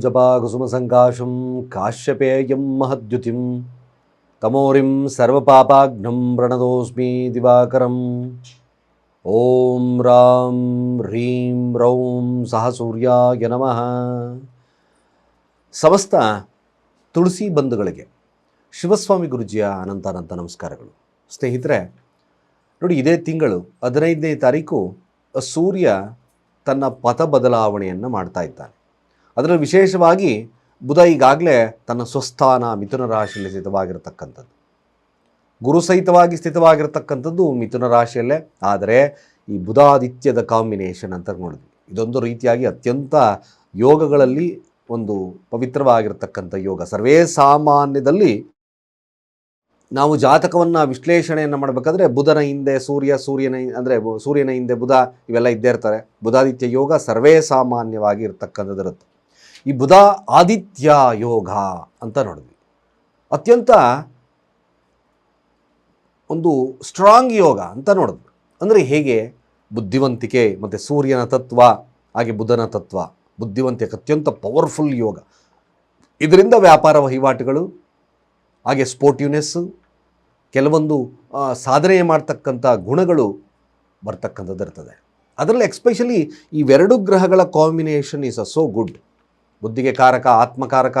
ಜಪಾಕುಸುಮಸಂಕಾಶಂ ಕಾಶ್ಯಪೇಯಂ ಮಹದ್ಯುತಿಂ ತಮೋರಿಂ ಸರ್ವಪಾಪಾಗ್ನಂ ಪ್ರಣದೋಸ್ಮಿ ದಿವಾಕರಂ ಓಂ ರಾಂ ಹ್ರೀಂ ರೌಂ ಸಹ ಸೂರ್ಯಾಯ ನಮಃ ಸಮಸ್ತ ತುಳಸಿ ಬಂಧುಗಳಿಗೆ ಶಿವಸ್ವಾಮಿ ಗುರುಜಿಯ ಅನಂತ ಅನಂತ ನಮಸ್ಕಾರಗಳು. ಸ್ನೇಹಿತರೆ, ನೋಡಿ, ಇದೇ ತಿಂಗಳು ಹದಿನೈದನೇ ತಾರೀಕು ಸೂರ್ಯ ತನ್ನ ಪಥ ಬದಲಾವಣೆಯನ್ನು ಮಾಡ್ತಾ ಇದ್ದಾನೆ. ಅದರಲ್ಲಿ ವಿಶೇಷವಾಗಿ ಬುಧ ಈಗಾಗಲೇ ತನ್ನ ಸ್ವಸ್ಥಾನ ಮಿಥುನ ರಾಶಿಯಲ್ಲಿ ಸ್ಥಿತವಾಗಿರತಕ್ಕಂಥದ್ದು. ಗುರು ಸಹಿತವಾಗಿ ಸ್ಥಿತವಾಗಿರತಕ್ಕಂಥದ್ದು ಮಿಥುನ ರಾಶಿಯಲ್ಲೇ. ಆದರೆ ಈ ಬುಧಾದಿತ್ಯದ ಕಾಂಬಿನೇಷನ್ ಅಂತ ನೋಡಿದ್ವಿ. ಇದೊಂದು ರೀತಿಯಾಗಿ ಅತ್ಯಂತ ಯೋಗಗಳಲ್ಲಿ ಒಂದು ಪವಿತ್ರವಾಗಿರತಕ್ಕಂಥ ಯೋಗ. ಸರ್ವೇ ಸಾಮಾನ್ಯದಲ್ಲಿ ನಾವು ಜಾತಕವನ್ನು ವಿಶ್ಲೇಷಣೆಯನ್ನು ಮಾಡಬೇಕಾದ್ರೆ ಬುಧನ ಹಿಂದೆ ಸೂರ್ಯ, ಸೂರ್ಯನ ಅಂದರೆ ಸೂರ್ಯನ ಹಿಂದೆ ಬುಧ ಇವೆಲ್ಲ ಇದ್ದೇ ಇರ್ತಾರೆ. ಬುಧಾದಿತ್ಯ ಯೋಗ ಸರ್ವೇ ಸಾಮಾನ್ಯವಾಗಿ ಇರತಕ್ಕಂಥದ್ದು ಇರುತ್ತೆ ಈ ಬುಧ ಆದಿತ್ಯ ಯೋಗ ಅಂತ ನೋಡಿದ್ವಿ. ಅತ್ಯಂತ ಒಂದು ಸ್ಟ್ರಾಂಗ್ ಯೋಗ ಅಂತ ನೋಡಿದ್ವಿ. ಅಂದರೆ ಹೇಗೆ? ಬುದ್ಧಿವಂತಿಕೆ, ಮತ್ತು ಸೂರ್ಯನ ತತ್ವ, ಹಾಗೆ ಬುಧನ ತತ್ವ. ಬುದ್ಧಿವಂತಿಕೆ ಅತ್ಯಂತ ಪವರ್ಫುಲ್ ಯೋಗ. ಇದರಿಂದ ವ್ಯಾಪಾರ ವಹಿವಾಟುಗಳು, ಹಾಗೆ ಸ್ಪೋರ್ಟಿವ್ನೆಸ್ಸು ಕೆಲವೊಂದು ಸಾಧನೆ ಮಾಡ್ತಕ್ಕಂಥ ಗುಣಗಳು ಬರ್ತಕ್ಕಂಥದ್ದು ಇರ್ತದೆ ಅದರಲ್ಲಿ ಎಕ್ಸ್ಪೆಷಲಿ ಇವೆರಡು ಗ್ರಹಗಳ combination is a so good ಬುದ್ಧಿಗೆ ಕಾರಕ ಆತ್ಮಕಾರಕ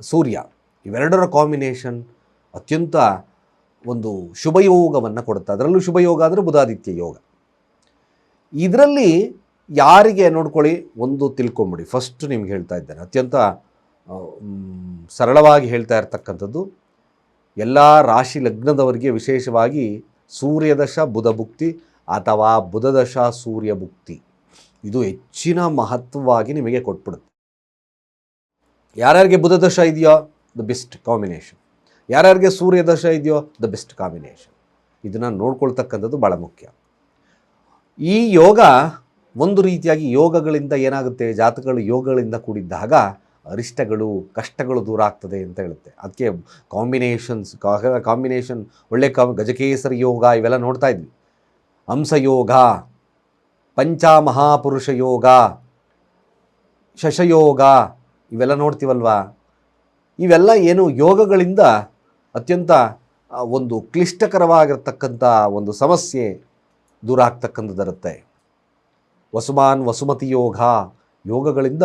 ಸೂರ್ಯ, ಇವೆರಡರ ಕಾಂಬಿನೇಷನ್ ಅತ್ಯಂತ ಒಂದು ಶುಭಯೋಗವನ್ನು ಕೊಡುತ್ತೆ. ಅದರಲ್ಲೂ ಶುಭಯೋಗ ಅಂದರೆ ಬುಧಾದಿತ್ಯ ಯೋಗ. ಇದರಲ್ಲಿ ಯಾರಿಗೆ ನೋಡ್ಕೊಳ್ಳಿ, ಒಂದು ತಿಳ್ಕೊಂಬಿಡಿ. ಫಸ್ಟ್ ನಿಮ್ಗೆ ಹೇಳ್ತಾ ಇದ್ದೇನೆ, ಅತ್ಯಂತ ಸರಳವಾಗಿ ಹೇಳ್ತಾ ಇರ್ತಕ್ಕಂಥದ್ದು, ಎಲ್ಲ ರಾಶಿ ಲಗ್ನದವರಿಗೆ ವಿಶೇಷವಾಗಿ ಸೂರ್ಯದಶ ಬುಧ ಭುಕ್ತಿ ಅಥವಾ ಬುಧದಶ ಸೂರ್ಯ ಭುಕ್ತಿ ಇದು ಹೆಚ್ಚಿನ ಮಹತ್ವವಾಗಿ ನಿಮಗೆ ಕೊಟ್ಬಿಡುತ್ತೆ. ಯಾರ್ಯಾರಿಗೆ ಬುಧದಶ ಇದೆಯೋ ದ ಬೆಸ್ಟ್ ಕಾಂಬಿನೇಷನ್ ಯಾರ್ಯಾರಿಗೆ ಸೂರ್ಯದಶ ಇದೆಯೋ ದ ಬೆಸ್ಟ್ ಕಾಂಬಿನೇಷನ್ ಇದನ್ನು ನೋಡ್ಕೊಳ್ತಕ್ಕಂಥದ್ದು ಭಾಳ ಮುಖ್ಯ. ಈ ಯೋಗ ಒಂದು ರೀತಿಯಾಗಿ ಯೋಗಗಳಿಂದ ಏನಾಗುತ್ತೆ? ಜಾತಕಗಳು ಯೋಗಗಳಿಂದ ಕೂಡಿದ್ದಾಗ ಅರಿಷ್ಟಗಳು, ಕಷ್ಟಗಳು ದೂರ ಆಗ್ತದೆ ಅಂತ ಹೇಳುತ್ತೆ. ಅದಕ್ಕೆ ಕಾಂಬಿನೇಷನ್ಸ್ ಕಾಂಬಿನೇಷನ್ ಒಳ್ಳೆ ಕಾಮ್ ಗಜಕೇಸರಿ ಯೋಗ ಇವೆಲ್ಲ ನೋಡ್ತಾ ಇದ್ವಿ. ಹಂಸಯೋಗ ಪಂಚಮಹಾಪುರುಷ ಯೋಗ ಶಶಯೋಗ ಇವೆಲ್ಲ ನೋಡ್ತೀವಲ್ವಾ? ಇವೆಲ್ಲ ಏನು ಯೋಗಗಳಿಂದ ಅತ್ಯಂತ ಒಂದು ಕ್ಲಿಷ್ಟಕರವಾಗಿರ್ತಕ್ಕಂಥ ಒಂದು ಸಮಸ್ಯೆ ದೂರ ಆಗ್ತಕ್ಕಂಥದ್ದಿರುತ್ತೆ ವಸುಮಾನ್ ವಸುಮತಿ ಯೋಗ ಯೋಗಗಳಿಂದ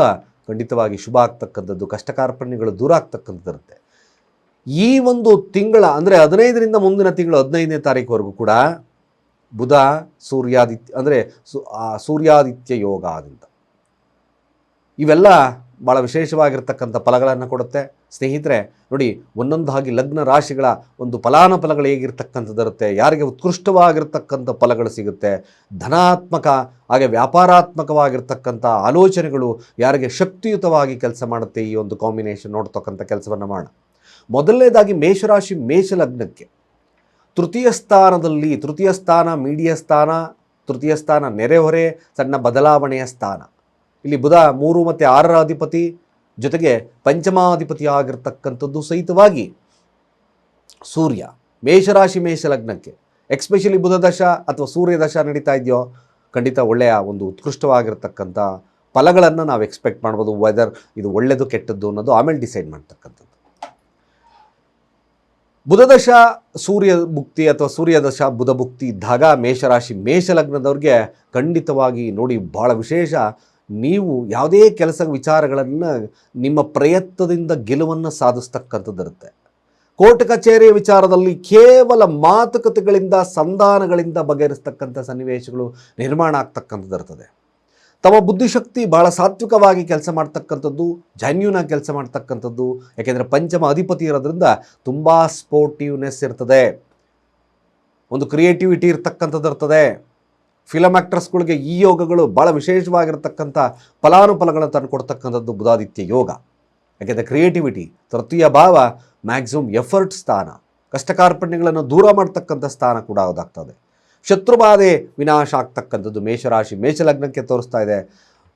ಖಂಡಿತವಾಗಿ ಶುಭ ಆಗ್ತಕ್ಕಂಥದ್ದು, ಕಷ್ಟಕಾರ್ಪಣ್ಯಗಳು ದೂರ ಆಗ್ತಕ್ಕಂಥದ್ದಿರುತ್ತೆ ಈ ಒಂದು ತಿಂಗಳ, ಅಂದರೆ ಹದಿನೈದರಿಂದ ಮುಂದಿನ ತಿಂಗಳು ಹದಿನೈದನೇ ತಾರೀಕುವರೆಗೂ ಕೂಡ ಬುಧ ಸೂರ್ಯಾದಿತ್ಯ, ಅಂದರೆ ಸೂರ್ಯಾದಿತ್ಯ ಯೋಗ ಅಂತ ಇವೆಲ್ಲ ಭಾಳ ವಿಶೇಷವಾಗಿರ್ತಕ್ಕಂಥ ಫಲಗಳನ್ನು ಕೊಡುತ್ತೆ. ಸ್ನೇಹಿತರೆ, ನೋಡಿ ಒಂದೊಂದಾಗಿ ಲಗ್ನ ರಾಶಿಗಳ ಒಂದು ಫಲಾನುಫಲಗಳು ಹೇಗಿರ್ತಕ್ಕಂಥದ್ದಿರುತ್ತೆ ಯಾರಿಗೆ ಉತ್ಕೃಷ್ಟವಾಗಿರ್ತಕ್ಕಂಥ ಫಲಗಳು ಸಿಗುತ್ತೆ, ಧನಾತ್ಮಕ, ಹಾಗೆ ವ್ಯಾಪಾರಾತ್ಮಕವಾಗಿರ್ತಕ್ಕಂಥ ಆಲೋಚನೆಗಳು ಯಾರಿಗೆ ಶಕ್ತಿಯುತವಾಗಿ ಕೆಲಸ ಮಾಡುತ್ತೆ ಈ ಒಂದು ಕಾಂಬಿನೇಷನ್ ನೋಡ್ತಕ್ಕಂಥ ಕೆಲಸವನ್ನು ಮಾಡೋಣ. ಮೊದಲನೇದಾಗಿ ಮೇಷರಾಶಿ ಮೇಷ ಲಗ್ನಕ್ಕೆ ತೃತೀಯ ಸ್ಥಾನದಲ್ಲಿ, ತೃತೀಯ ಸ್ಥಾನ, ಮೀಡಿಯ ಸ್ಥಾನ, ತೃತೀಯ ಸ್ಥಾನ, ನೆರೆಹೊರೆ, ಸಣ್ಣ ಬದಲಾವಣೆಯ ಸ್ಥಾನ. ಇಲ್ಲಿ ಬುಧ ಮೂರು ಮತ್ತು ಆರರ ಅಧಿಪತಿ, ಜೊತೆಗೆ ಪಂಚಮಾಧಿಪತಿ ಆಗಿರ್ತಕ್ಕಂಥದ್ದು ಸಹಿತವಾಗಿ ಸೂರ್ಯ. ಮೇಷರಾಶಿ, ಮೇಷ ಲಗ್ನಕ್ಕೆ. ಎಕ್ಸ್ಪೆಷಲಿ ಬುಧ ದಶ ಅಥವಾ ಸೂರ್ಯ ದಶ ನಡೀತಾ ಇದೆಯೋ, ಖಂಡಿತ ಒಳ್ಳೆಯ ಒಂದು ಉತ್ಕೃಷ್ಟವಾಗಿರ್ತಕ್ಕಂಥ ಫಲಗಳನ್ನು ನಾವು ಎಕ್ಸ್ಪೆಕ್ಟ್ ಮಾಡ್ಬೋದು. ವೆದರ್ ಇದು ಒಳ್ಳೆಯದು ಕೆಟ್ಟದ್ದು ಅನ್ನೋದು ಆಮೇಲೆ ಡಿಸೈಡ್ ಮಾಡ್ತಕ್ಕಂಥದ್ದು. ಬುಧದಶ ಸೂರ್ಯ ಭುಕ್ತಿ ಅಥವಾ ಸೂರ್ಯದಶ ಬುಧ ಭುಕ್ತಿ ಇದ್ದಾಗ ಮೇಷರಾಶಿ ಮೇಷ ಲಗ್ನದವ್ರಿಗೆ ಖಂಡಿತವಾಗಿ ನೋಡಿ ಭಾಳ ವಿಶೇಷ. ನೀವು ಯಾವುದೇ ಕೆಲಸ ವಿಚಾರಗಳನ್ನು ನಿಮ್ಮ ಪ್ರಯತ್ನದಿಂದ ಗೆಲುವನ್ನು ಸಾಧಿಸ್ತಕ್ಕಂಥದ್ದಿರುತ್ತೆ. ಕೋರ್ಟ್ ಕಚೇರಿಯ ವಿಚಾರದಲ್ಲಿ ಕೇವಲ ಮಾತುಕತೆಗಳಿಂದ, ಸಂಧಾನಗಳಿಂದ ಬಗೆಹರಿಸ್ತಕ್ಕಂಥ ಸನ್ನಿವೇಶಗಳು ನಿರ್ಮಾಣ ಆಗ್ತಕ್ಕಂಥದ್ದಿರ್ತದೆ. ತಮ್ಮ ಬುದ್ಧಿಶಕ್ತಿ ಬಹಳ ಸಾತ್ವಿಕವಾಗಿ ಕೆಲಸ ಮಾಡ್ತಕ್ಕಂಥದ್ದು ಜನ್ಯೂನ್ ಆಗಿ ಕೆಲಸ ಮಾಡ್ತಕ್ಕಂಥದ್ದು, ಯಾಕೆಂದರೆ ಪಂಚಮ ಅಧಿಪತಿ ಇರೋದ್ರಿಂದ ತುಂಬ ಸ್ಪೋರ್ಟಿವ್ನೆಸ್ ಇರ್ತದೆ. ಒಂದು ಕ್ರಿಯೇಟಿವಿಟಿ ಇರ್ತಕ್ಕಂಥದ್ದು ಇರ್ತದೆ. ಫಿಲಮ್ ಆ್ಯಕ್ಟ್ರಸ್ಗಳಿಗೆ ಈ ಯೋಗಗಳು ಭಾಳ ವಿಶೇಷವಾಗಿರ್ತಕ್ಕಂಥ ಫಲಾನುಫಲಗಳನ್ನು ತಂದು ಕೊಡ್ತಕ್ಕಂಥದ್ದು ಬುಧಾದಿತ್ಯ ಯೋಗ. ಯಾಕೆಂದರೆ ಕ್ರಿಯೇಟಿವಿಟಿ ತೃತೀಯ ಭಾವ ಮ್ಯಾಕ್ಸಿಮಮ್ ಎಫರ್ಟ್ ಸ್ಥಾನ. ಕಷ್ಟ ಕಾರ್ಪಣ್ಯಗಳನ್ನು ದೂರ ಮಾಡ್ತಕ್ಕಂಥ ಸ್ಥಾನ ಕೂಡ ಹೌದಾಗ್ತದೆ ಶತ್ರುಬಾಧೆ ವಿನಾಶ ಆಗ್ತಕ್ಕಂಥದ್ದು ಮೇಷರಾಶಿ, ಮೇಷಲಗ್ನಕ್ಕೆ ತೋರಿಸ್ತಾ ಇದೆ.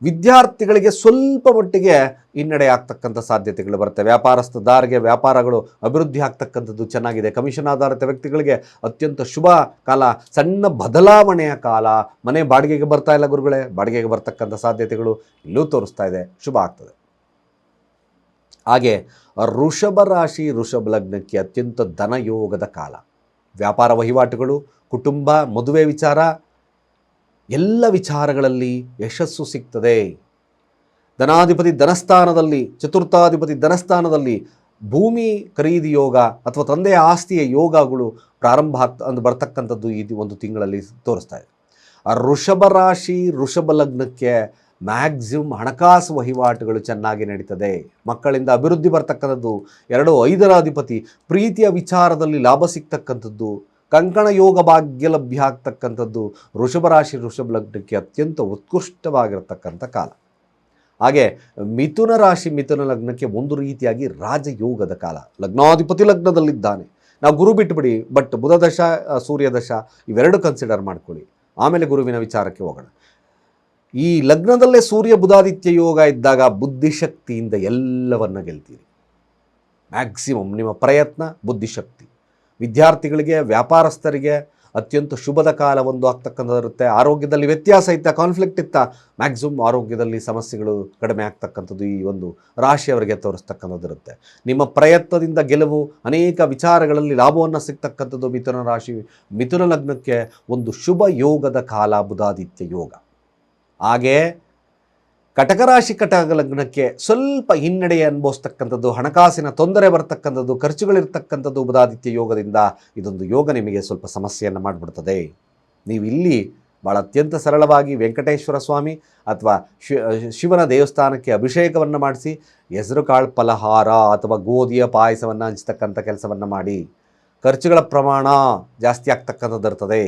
ವಿದ್ಯಾರ್ಥಿಗಳಿಗೆ ಸ್ವಲ್ಪ ಮಟ್ಟಿಗೆ ಹಿನ್ನಡೆ ಆಗ್ತಕ್ಕಂಥ ಸಾಧ್ಯತೆಗಳು ಬರುತ್ತೆ. ವ್ಯಾಪಾರಸ್ಥದಾರಿಗೆ ವ್ಯಾಪಾರಗಳು ಅಭಿವೃದ್ಧಿ ಆಗ್ತಕ್ಕಂಥದ್ದು ಚೆನ್ನಾಗಿದೆ. ಕಮಿಷನ್ ಆಧಾರಿತ ವ್ಯಕ್ತಿಗಳಿಗೆ ಅತ್ಯಂತ ಶುಭ ಕಾಲ, ಸಣ್ಣ ಬದಲಾವಣೆಯ ಕಾಲ. ಮನೆ ಬಾಡಿಗೆಗೆ ಬರ್ತಾ ಇಲ್ಲ ಗುರುಗಳೇ, ಬಾಡಿಗೆಗೆ ಬರ್ತಕ್ಕಂಥ ಸಾಧ್ಯತೆಗಳು ಇಲ್ಲೂ ತೋರಿಸ್ತಾ ಇದೆ. ಶುಭ ಆಗ್ತದೆ. ಹಾಗೆ ಋಷಭ ರಾಶಿ ಋಷಭ ಲಗ್ನಕ್ಕೆ ಅತ್ಯಂತ ಧನಯೋಗದ ಕಾಲ. ವ್ಯಾಪಾರ ವಹಿವಾಟುಗಳು, ಕುಟುಂಬ, ಮದುವೆ ವಿಚಾರ, ಎಲ್ಲ ವಿಚಾರಗಳಲ್ಲಿ ಯಶಸ್ಸು ಸಿಗ್ತದೆ. ಧನಾಧಿಪತಿ ಧನಸ್ಥಾನದಲ್ಲಿ, ಚತುರ್ಥಾಧಿಪತಿ ಧನಸ್ಥಾನದಲ್ಲಿ ಭೂಮಿ ಖರೀದಿ ಯೋಗ ಅಥವಾ ತಂದೆಯ ಆಸ್ತಿಯ ಯೋಗಗಳು ಪ್ರಾರಂಭ ಅಂದು ಬರ್ತಕ್ಕಂಥದ್ದು ಈ ಒಂದು ತಿಂಗಳಲ್ಲಿ ತೋರಿಸ್ತಾ ಇದೆ. ಆ ವೃಷಭ ರಾಶಿ ವೃಷಭ ಲಗ್ನಕ್ಕೆ ಮ್ಯಾಕ್ಸಿಮಮ್ ಹಣಕಾಸು ವಹಿವಾಟುಗಳು ಚೆನ್ನಾಗಿ ನಡೀತದೆ. ಮಕ್ಕಳಿಂದ ಅಭಿವೃದ್ಧಿ ಬರ್ತಕ್ಕಂಥದ್ದು ಎರಡು ಐದರ ಅಧಿಪತಿ ಪ್ರೀತಿಯ ವಿಚಾರದಲ್ಲಿ ಲಾಭ ಸಿಗ್ತಕ್ಕಂಥದ್ದು, ಕಂಕಣ ಯೋಗ ಭಾಗ್ಯ ಲಭ್ಯ ಆಗ್ತಕ್ಕಂಥದ್ದು ರಾಶಿ ಋಷಭ ಲಗ್ನಕ್ಕೆ ಅತ್ಯಂತ ಉತ್ಕೃಷ್ಟವಾಗಿರತಕ್ಕಂಥ ಕಾಲ. ಹಾಗೆ ಮಿಥುನ ರಾಶಿ, ಮಿಥುನ ಲಗ್ನಕ್ಕೆ ಒಂದು ರೀತಿಯಾಗಿ ರಾಜಯೋಗದ ಕಾಲ. ಲಗ್ನಾಧಿಪತಿ ಲಗ್ನದಲ್ಲಿದ್ದಾನೆ. ನಾವು ಗುರು ಬಿಟ್ಟುಬಿಡಿ ಬಟ್ ಬುಧದಶ ಸೂರ್ಯದಶ ಇವೆರಡು ಕನ್ಸಿಡರ್ ಮಾಡ್ಕೊಳ್ಳಿ. ಆಮೇಲೆ ಗುರುವಿನ ವಿಚಾರಕ್ಕೆ ಹೋಗೋಣ. ಈ ಲಗ್ನದಲ್ಲೇ ಸೂರ್ಯ ಬುಧಾದಿತ್ಯ ಯೋಗ ಇದ್ದಾಗ ಬುದ್ಧಿಶಕ್ತಿಯಿಂದ ಎಲ್ಲವನ್ನ ಗೆಲ್ತೀರಿ. ಮ್ಯಾಕ್ಸಿಮಮ್ ನಿಮ್ಮ ಪ್ರಯತ್ನ ಬುದ್ಧಿಶಕ್ತಿ. ವಿದ್ಯಾರ್ಥಿಗಳಿಗೆ, ವ್ಯಾಪಾರಸ್ಥರಿಗೆ ಅತ್ಯಂತ ಶುಭದ ಕಾಲ ಒಂದು ಆಗ್ತಕ್ಕಂಥದ್ದಿರುತ್ತೆ ಆರೋಗ್ಯದಲ್ಲಿ ವ್ಯತ್ಯಾಸ ಇತ್ತ ಕಾನ್ಫ್ಲಿಕ್ಟ್ ಇತ್ತ ಮ್ಯಾಕ್ಸಿಮಮ್ ಆರೋಗ್ಯದಲ್ಲಿ ಸಮಸ್ಯೆಗಳು ಕಡಿಮೆ ಆಗ್ತಕ್ಕಂಥದ್ದು ಈ ಒಂದು ರಾಶಿಯವರಿಗೆ ತೋರಿಸ್ತಕ್ಕಂಥದ್ದಿರುತ್ತೆ ನಿಮ್ಮ ಪ್ರಯತ್ನದಿಂದ ಗೆಲುವು, ಅನೇಕ ವಿಚಾರಗಳಲ್ಲಿ ಲಾಭವನ್ನು ಸಿಗ್ತಕ್ಕಂಥದ್ದು ಮಿಥುನ ರಾಶಿ, ಮಿಥುನ ಲಗ್ನಕ್ಕೆ ಒಂದು ಶುಭ ಯೋಗದ ಕಾಲ ಬುಧಾದಿತ್ಯ ಯೋಗ. ಹಾಗೆ ಕಟಕ ರಾಶಿ ಕಟಕ ಲಗ್ನಕ್ಕೆ ಸ್ವಲ್ಪ ಹಿನ್ನಡೆ ಅನುಭವಿಸ್ತಕ್ಕಂಥದ್ದು, ಹಣಕಾಸಿನ ತೊಂದರೆ ಬರತಕ್ಕಂಥದ್ದು, ಖರ್ಚುಗಳಿರ್ತಕ್ಕಂಥದ್ದು ಬುಧಾದಿತ್ಯ ಯೋಗದಿಂದ ಇದೊಂದು ಯೋಗ ನಿಮಗೆ ಸ್ವಲ್ಪ ಸಮಸ್ಯೆಯನ್ನು ಮಾಡಿಬಿಡ್ತದೆ. ನೀವು ಇಲ್ಲಿ ಭಾಳ ಅತ್ಯಂತ ಸರಳವಾಗಿ ವೆಂಕಟೇಶ್ವರ ಸ್ವಾಮಿ ಅಥವಾ ಶಿವನ ದೇವಸ್ಥಾನಕ್ಕೆ ಅಭಿಷೇಕವನ್ನು ಮಾಡಿಸಿ, ಹೆಸರು ಕಾಳು ಫಲಹಾರ ಅಥವಾ ಗೋಧಿಯ ಪಾಯಸವನ್ನು ಹಂಚ್ತಕ್ಕಂಥ ಕೆಲಸವನ್ನು ಮಾಡಿ, ಖರ್ಚುಗಳ ಪ್ರಮಾಣ ಜಾಸ್ತಿ ಆಗ್ತಕ್ಕಂಥದ್ದು ಇರ್ತದೆ.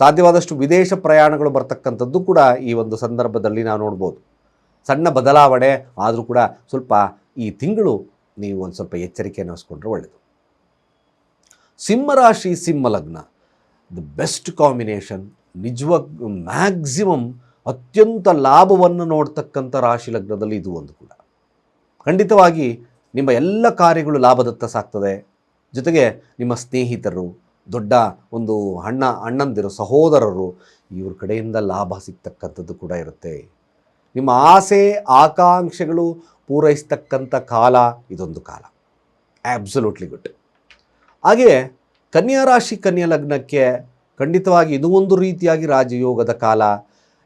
ಸಾಧ್ಯವಾದಷ್ಟು ವಿದೇಶ ಪ್ರಯಾಣಗಳು ಬರ್ತಕ್ಕಂಥದ್ದು ಕೂಡ ಈ ಒಂದು ಸಂದರ್ಭದಲ್ಲಿ ನಾವು ನೋಡ್ಬೋದು. ಸಣ್ಣ ಬದಲಾವಣೆ, ಆದರೂ ಕೂಡ ಸ್ವಲ್ಪ ಈ ತಿಂಗಳು ನೀವು ಒಂದು ಸ್ವಲ್ಪ ಎಚ್ಚರಿಕೆಯನ್ನು ವಹಿಸ್ಕೊಂಡ್ರೆ ಒಳ್ಳೆಯದು ಸಿಂಹರಾಶಿ ಸಿಂಹ ಲಗ್ನ ದ ಬೆಸ್ಟ್ ಕಾಂಬಿನೇಷನ್ ನಿಜವ ಮ್ಯಾಕ್ಸಿಮಮ್ ಅತ್ಯಂತ ಲಾಭವನ್ನು ನೋಡ್ತಕ್ಕಂಥ ರಾಶಿ ಲಗ್ನದಲ್ಲಿ ಇದು ಒಂದು ಕೂಡ. ಖಂಡಿತವಾಗಿ ನಿಮ್ಮ ಎಲ್ಲ ಕಾರ್ಯಗಳು ಲಾಭದತ್ತ ಸಾಗ್ತದೆ ಜೊತೆಗೆ ನಿಮ್ಮ ಸ್ನೇಹಿತರು ದೊಡ್ಡ ಒಂದು ಅಣ್ಣ, ಅಣ್ಣಂದಿರು, ಸಹೋದರರು ಇವ್ರ ಕಡೆಯಿಂದ ಲಾಭ ಸಿಗ್ತಕ್ಕಂಥದ್ದು ಕೂಡ ಇರುತ್ತೆ. ನಿಮ್ಮ ಆಸೆ, ಆಕಾಂಕ್ಷೆಗಳು ಪೂರೈಸ್ತಕ್ಕಂಥ ಕಾಲ ಇದೊಂದು ಕಾಲ. ಆ್ಯಬ್ಸಲ್ಯೂಟ್ಲಿ ಗುಡ್ ಹಾಗೆ ಕನ್ಯಾ ರಾಶಿ, ಕನ್ಯಾ ಲಗ್ನಕ್ಕೆ ಖಂಡಿತವಾಗಿ ಇದು ಒಂದು ರೀತಿಯಾಗಿ ರಾಜಯೋಗದ ಕಾಲ.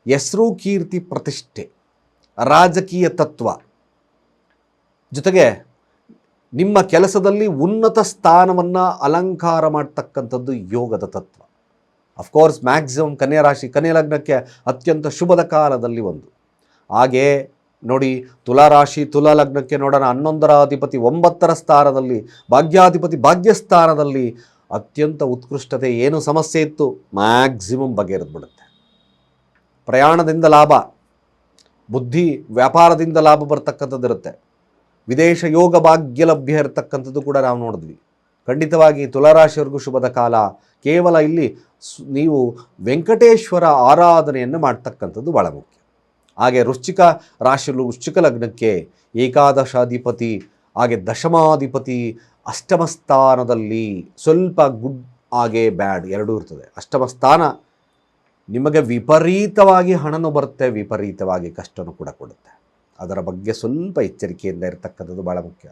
ಹೆಸರು, ಕೀರ್ತಿ, ಪ್ರತಿಷ್ಠೆ, ರಾಜಕೀಯ ತತ್ವ ಜೊತೆಗೆ ನಿಮ್ಮ ಕೆಲಸದಲ್ಲಿ ಉನ್ನತ ಸ್ಥಾನವನ್ನು ಅಲಂಕಾರ ಮಾಡ್ತಕ್ಕಂಥದ್ದು ಯೋಗದ ತತ್ವ. ಅಫ್ಕೋರ್ಸ್ ಮ್ಯಾಕ್ಸಿಮಮ್ ಕನ್ಯಾ ರಾಶಿ, ಕನ್ಯಾ ಲಗ್ನಕ್ಕೆ ಅತ್ಯಂತ ಶುಭದ ಕಾಲದಲ್ಲಿ ಒಂದು. ಹಾಗೆ ನೋಡಿ ತುಲಾರಾಶಿ ತುಲಾ ಲಗ್ನಕ್ಕೆ ನೋಡೋಣ ಹನ್ನೊಂದರ ಅಧಿಪತಿ ಒಂಬತ್ತರ ಸ್ಥಾನದಲ್ಲಿ, ಭಾಗ್ಯಾಧಿಪತಿ, ಭಾಗ್ಯಸ್ಥಾನದಲ್ಲಿ ಅತ್ಯಂತ ಉತ್ಕೃಷ್ಟತೆ, ಏನು ಸಮಸ್ಯೆ ಇತ್ತು? ಮ್ಯಾಕ್ಸಿಮಮ್ ಬಗೆಹರಿದ್ಬಿಡುತ್ತೆ ಪ್ರಯಾಣದಿಂದ ಲಾಭ, ಬುದ್ಧಿ ವ್ಯಾಪಾರದಿಂದ ಲಾಭ ಬರ್ತಕ್ಕಂಥದ್ದು ಇರುತ್ತೆ ವಿದೇಶ ಯೋಗ ಭಾಗ್ಯ ಲಭ್ಯ ಇರತಕ್ಕಂಥದ್ದು ಕೂಡ ನಾವು ನೋಡಿದ್ವಿ. ಖಂಡಿತವಾಗಿ ತುಲಾರಾಶಿಯವರೆಗೂ ಶುಭದ ಕಾಲ. ಕೇವಲ ಇಲ್ಲಿ ನೀವು ವೆಂಕಟೇಶ್ವರ ಆರಾಧನೆಯನ್ನು ಮಾಡ್ತಕ್ಕಂಥದ್ದು ಭಾಳ ಮುಖ್ಯ. ಹಾಗೆ ವೃಶ್ಚಿಕ ರಾಶಿಯಲ್ಲೂ ವೃಶ್ಚಿಕ ಲಗ್ನಕ್ಕೆ ಏಕಾದಶಾಧಿಪತಿ, ಹಾಗೆ ದಶಮಾಧಿಪತಿ ಅಷ್ಟಮ ಸ್ಥಾನದಲ್ಲಿ ಸ್ವಲ್ಪ ಗುಡ್ ಹಾಗೆ ಬ್ಯಾಡ್ ಎರಡೂ ಇರ್ತದೆ. ಅಷ್ಟಮ ಸ್ಥಾನ ನಿಮಗೆ ವಿಪರೀತವಾಗಿ ಹಣನೂ ಬರುತ್ತೆ, ವಿಪರೀತವಾಗಿ ಕಷ್ಟನೂ ಕೂಡ ಕೊಡುತ್ತೆ. ಅದರ ಬಗ್ಗೆ ಸ್ವಲ್ಪ ಎಚ್ಚರಿಕೆಯಿಂದ ಇರತಕ್ಕಂಥದ್ದು ಭಾಳ ಮುಖ್ಯ.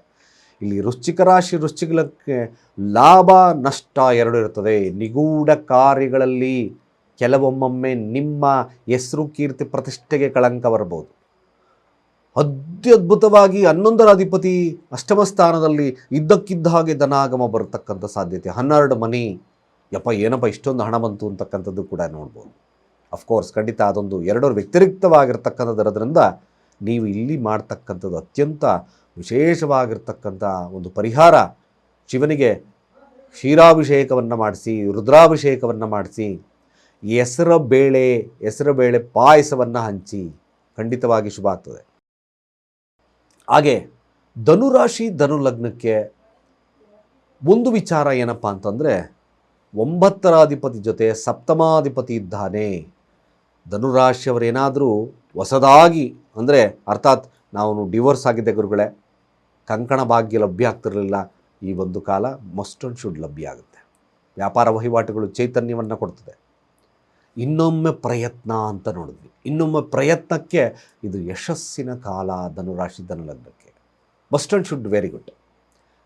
ಇಲ್ಲಿ ವೃಶ್ಚಿಕ ರಾಶಿ ವೃಶ್ಚಿಕಕ್ಕೆ ಲಾಭ, ನಷ್ಟ ಎರಡು ಇರ್ತದೆ ನಿಗೂಢ ಕಾರ್ಯಗಳಲ್ಲಿ ಕೆಲವೊಮ್ಮೊಮ್ಮೆ ನಿಮ್ಮ ಹೆಸರು ಕೀರ್ತಿ ಪ್ರತಿಷ್ಠೆಗೆ ಕಳಂಕ ಬರಬಹುದು. ಅತ್ಯದ್ಭುತವಾಗಿ ಹನ್ನೊಂದರ ಅಧಿಪತಿ ಅಷ್ಟಮ ಸ್ಥಾನದಲ್ಲಿ ಇದ್ದಕ್ಕಿದ್ದ ಹಾಗೆ ಧನಾಗಮ ಬರತಕ್ಕಂಥ ಸಾಧ್ಯತೆ. ಹನ್ನೆರಡು ಮನಿ. ಯಪ್ಪ, ಏನಪ್ಪ, ಇಷ್ಟೊಂದು ಹಣ ಬಂತು ಅಂತಕ್ಕಂಥದ್ದು ಕೂಡ ನೋಡ್ಬೋದು. ಅಫ್ಕೋರ್ಸ್ ಖಂಡಿತ ಅದೊಂದು ಎರಡರ ವ್ಯತಿರಿಕ್ತವಾಗಿರ್ತಕ್ಕಂಥದ್ರಿಂದ ನೀವು ಇಲ್ಲಿ ಮಾಡ್ತಕ್ಕಂಥದ್ದು ಅತ್ಯಂತ ವಿಶೇಷವಾಗಿರ್ತಕ್ಕಂಥ ಒಂದು ಪರಿಹಾರ. ಶಿವನಿಗೆ ಕ್ಷೀರಾಭಿಷೇಕವನ್ನು ಮಾಡಿಸಿ, ರುದ್ರಾಭಿಷೇಕವನ್ನು ಮಾಡಿಸಿ, ಹೆಸರ ಬೇಳೆ ಹೆಸರ ಬೇಳೆ ಪಾಯಸವನ್ನು ಹಂಚಿ ಖಂಡಿತವಾಗಿ ಶುಭ ಆಗ್ತದೆ. ಹಾಗೆ ಧನುರಾಶಿ ಧನು ಲಗ್ನಕ್ಕೆ ಒಂದು ವಿಚಾರ ಏನಪ್ಪ ಅಂತಂದರೆ ಒಂಬತ್ತರಾಧಿಪತಿ ಜೊತೆ ಸಪ್ತಮಾಧಿಪತಿ ಇದ್ದಾನೆ. ಧನುರಾಶಿಯವರೇನಾದರೂ ಹೊಸದಾಗಿ, ಅಂದರೆ ಅರ್ಥಾತ್ ನಾವು ಡಿವೋರ್ಸ್ ಆಗಿದ್ದೆ ಗುರುಗಳೇ, ಕಂಕಣ ಭಾಗ್ಯ ಲಭ್ಯ ಆಗ್ತಿರಲಿಲ್ಲ ಈ ಒಂದು ಕಾಲ, ಮಸ್ಟ್ ಅಂಡ್ ಶುಡ್ ಲಭ್ಯ ಆಗುತ್ತೆ. ವ್ಯಾಪಾರ ವಹಿವಾಟುಗಳು ಚೈತನ್ಯವನ್ನು ಕೊಡ್ತದೆ. ಇನ್ನೊಮ್ಮೆ ಪ್ರಯತ್ನ ಅಂತ ನೋಡಿದ್ವಿ. ಇನ್ನೊಮ್ಮೆ ಪ್ರಯತ್ನಕ್ಕೆ ಇದು ಯಶಸ್ಸಿನ ಕಾಲ, ಧನುರಾಶಿ, ಧನುಲಗ್ನಕ್ಕೆ. Must and should very good.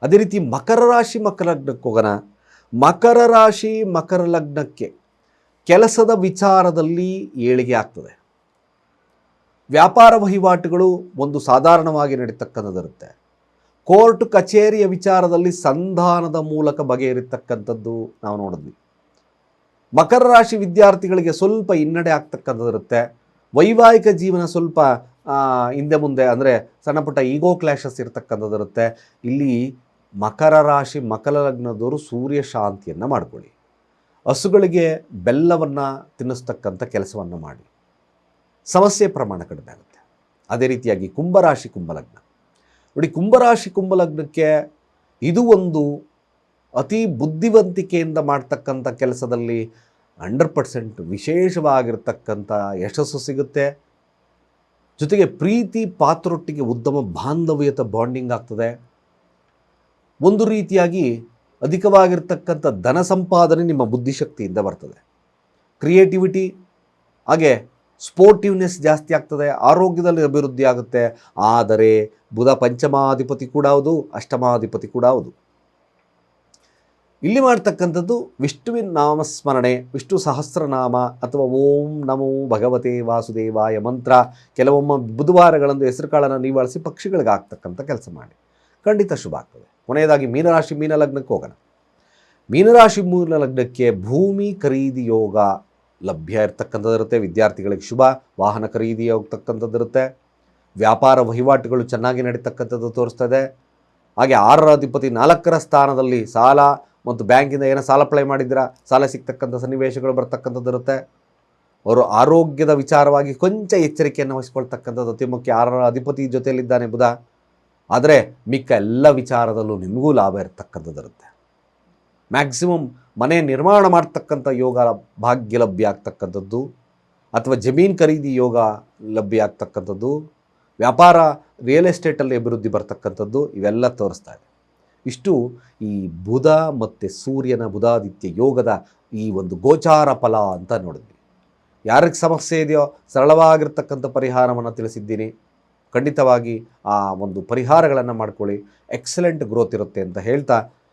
ಅದೇ ರೀತಿ ಮಕರ ರಾಶಿ, ಮಕರ ಲಗ್ನಕ್ಕೆ ಹೋಗೋಣ. ಮಕರ ರಾಶಿ, ಮಕರ ಲಗ್ನಕ್ಕೆ ಕೆಲಸದ ವಿಚಾರದಲ್ಲಿ ಏಳಿಗೆ ಆಗ್ತದೆ. ವ್ಯಾಪಾರ ವಹಿವಾಟುಗಳು ಒಂದು ಸಾಧಾರಣವಾಗಿ ನಡೀತಕ್ಕಂಥದ್ದಿರುತ್ತೆ. ಕೋರ್ಟ್ ಕಚೇರಿಯ ವಿಚಾರದಲ್ಲಿ ಸಂಧಾನದ ಮೂಲಕ ಬಗೆಹರಿತಕ್ಕಂಥದ್ದು ನಾವು ನೋಡಿದ್ವಿ. ಮಕರ ರಾಶಿ ವಿದ್ಯಾರ್ಥಿಗಳಿಗೆ ಸ್ವಲ್ಪ ಹಿನ್ನಡೆ ಆಗ್ತಕ್ಕಂಥದ್ದಿರುತ್ತೆ. ವೈವಾಹಿಕ ಜೀವನ ಸ್ವಲ್ಪ ಹಿಂದೆ ಮುಂದೆ ಅಂದರೆ ಸಣ್ಣಪುಟ್ಟ ಈಗೋ ಕ್ಲಾಶಸ್ ಇರತಕ್ಕಂಥದ್ದಿರುತ್ತೆ. ಇಲ್ಲಿ ಮಕರ ರಾಶಿ, ಮಕರ ಲಗ್ನದವರು ಸೂರ್ಯ ಶಾಂತಿಯನ್ನು ಮಾಡ್ಕೊಳ್ಳಿ. ಹಸುಗಳಿಗೆ ಬೆಲ್ಲವನ್ನು ತಿನ್ನಿಸ್ತಕ್ಕಂಥ ಕೆಲಸವನ್ನು ಮಾಡಿ. ಸಮಸ್ಯೆ ಪ್ರಮಾಣ ಕಡಿಮೆ ಆಗುತ್ತೆ. ಅದೇ ರೀತಿಯಾಗಿ ಕುಂಭರಾಶಿ ಕುಂಭಲಗ್ನ. ನೋಡಿ, ಕುಂಭರಾಶಿ ಕುಂಭಲಗ್ನಕ್ಕೆ ಇದು ಒಂದು ಅತಿ ಬುದ್ಧಿವಂತಿಕೆಯಿಂದ ಮಾಡ್ತಕ್ಕಂಥ ಕೆಲಸದಲ್ಲಿ ಹಂಡ್ರೆಡ್ ಪರ್ಸೆಂಟ್ ವಿಶೇಷವಾಗಿರ್ತಕ್ಕಂಥ ಯಶಸ್ಸು ಸಿಗುತ್ತೆ. ಜೊತೆಗೆ ಪ್ರೀತಿ ಪಾತ್ರೊಟ್ಟಿಗೆ ಉತ್ತಮ ಬಾಂಧವ್ಯತ ಬಾಂಡಿಂಗ್ ಆಗ್ತದೆ. ಒಂದು ರೀತಿಯಾಗಿ ಅಧಿಕವಾಗಿರ್ತಕ್ಕಂಥ ಧನ ಸಂಪಾದನೆ ನಿಮ್ಮ ಬುದ್ಧಿಶಕ್ತಿಯಿಂದ ಬರ್ತದೆ. ಕ್ರಿಯೇಟಿವಿಟಿ, ಹಾಗೆ ಸ್ಪೋರ್ಟಿವ್ನೆಸ್ ಜಾಸ್ತಿ ಆಗ್ತದೆ, ಆರೋಗ್ಯದಲ್ಲಿ ಅಭಿವೃದ್ಧಿ ಆಗುತ್ತೆ. ಆದರೆ ಬುಧ ಪಂಚಮಾಧಿಪತಿ ಕೂಡ ಹೌದು, ಅಷ್ಟಮಾಧಿಪತಿ ಕೂಡ ಹೌದು. ಇಲ್ಲಿ ಮಾಡ್ತಕ್ಕಂಥದ್ದು ವಿಷ್ಣುವಿನ ನಾಮಸ್ಮರಣೆ ವಿಷ್ಣು ಸಹಸ್ರನಾಮ ಅಥವಾ ಓಂ ನಮೋ ಭಗವತೆ ವಾಸುದೇವಾಯ ಮಂತ್ರ. ಕೆಲವೊಮ್ಮೆ ಬುಧವಾರಗಳಂದು ಹೆಸರು ಕಾಳನ್ನು ನಿವಾಳಿಸಿ ಪಕ್ಷಿಗಳಿಗೆ ಆಗ್ತಕ್ಕಂಥ ಕೆಲಸ ಮಾಡಿ. ಖಂಡಿತ ಶುಭ ಆಗ್ತದೆ. ಕೊನೆಯದಾಗಿ ಮೀನರಾಶಿ ಮೀನ ಲಗ್ನಕ್ಕೆ ಹೋಗೋಣ. ಮೀನರಾಶಿ ಮೂಲ ಲಗ್ನಕ್ಕೆ ಭೂಮಿ ಖರೀದಿ ಯೋಗ. ಲಭ್ಯ ಇರ್ತಕ್ಕಂಥದ್ದಿರುತ್ತೆ, ವಿದ್ಯಾರ್ಥಿಗಳಿಗೆ ಶುಭ, ವಾಹನ ಖರೀದಿ ಹೋಗ್ತಕ್ಕಂಥದ್ದಿರುತ್ತೆ. ವ್ಯಾಪಾರ ವಹಿವಾಟುಗಳು ಚೆನ್ನಾಗಿ ನಡೀತಕ್ಕಂಥದ್ದು ತೋರಿಸ್ತದೆ. ಹಾಗೆ ಆರರ ಅಧಿಪತಿ ನಾಲ್ಕರ ಸ್ಥಾನದಲ್ಲಿ ಸಾಲ ಮತ್ತು ಬ್ಯಾಂಕಿಂದ ಏನೋ ಸಾಲ ಅಪ್ಲೈ ಮಾಡಿದ್ದೀರಾ? ಸಾಲ ಸಿಗ್ತಕ್ಕಂಥ ಸನ್ನಿವೇಶಗಳು ಬರ್ತಕ್ಕಂಥದ್ದಿರುತ್ತೆ. ಅವರು ಆರೋಗ್ಯದ ವಿಚಾರವಾಗಿ ಕೊಂಚ ಎಚ್ಚರಿಕೆಯನ್ನು ವಹಿಸ್ಕೊಳ್ತಕ್ಕಂಥದ್ದು. ಅತಿ ಮುಖ್ಯ ಆರರ ಅಧಿಪತಿ ಜೊತೆಯಲ್ಲಿದ್ದಾನೆ ಬುಧ. ಆದರೆ ಮಿಕ್ಕ ಎಲ್ಲ ವಿಚಾರದಲ್ಲೂ ನಿಮಗೂ ಲಾಭ ಇರತಕ್ಕಂಥದ್ದಿರುತ್ತೆ. ಮ್ಯಾಕ್ಸಿಮಮ್ ಮನೆ ನಿರ್ಮಾಣ ಮಾಡ್ತಕ್ಕಂಥ ಯೋಗ ಭಾಗ್ಯ ಲಭ್ಯ ಆಗ್ತಕ್ಕಂಥದ್ದು, ಅಥವಾ ಜಮೀನು ಖರೀದಿ ಯೋಗ ಲಭ್ಯ ಆಗ್ತಕ್ಕಂಥದ್ದು, ವ್ಯಾಪಾರ ರಿಯಲ್ ಎಸ್ಟೇಟಲ್ಲಿ ಅಭಿವೃದ್ಧಿ ಬರ್ತಕ್ಕಂಥದ್ದು, ಇವೆಲ್ಲ ತೋರಿಸ್ತಾ ಇದೆ. ಇಷ್ಟು ಈ ಬುಧ ಮತ್ತು ಸೂರ್ಯನ ಬುಧಾದಿತ್ಯ ಯೋಗದ ಈ ಒಂದು ಗೋಚಾರ ಫಲ ಅಂತ ನೋಡಿದ್ವಿ. ಯಾರಿಗೆ ಸಮಸ್ಯೆ ಇದೆಯೋ, ಸರಳವಾಗಿರ್ತಕ್ಕಂಥ ಪರಿಹಾರವನ್ನು ತಿಳಿಸಿದ್ದೀನಿ. ಖಂಡಿತವಾಗಿ ಆ ಒಂದು ಪರಿಹಾರಗಳನ್ನು ಮಾಡ್ಕೊಳ್ಳಿ. ಎಕ್ಸಲೆಂಟ್ ಗ್ರೋತ್ ಇರುತ್ತೆ ಅಂತ ಹೇಳ್ತಾ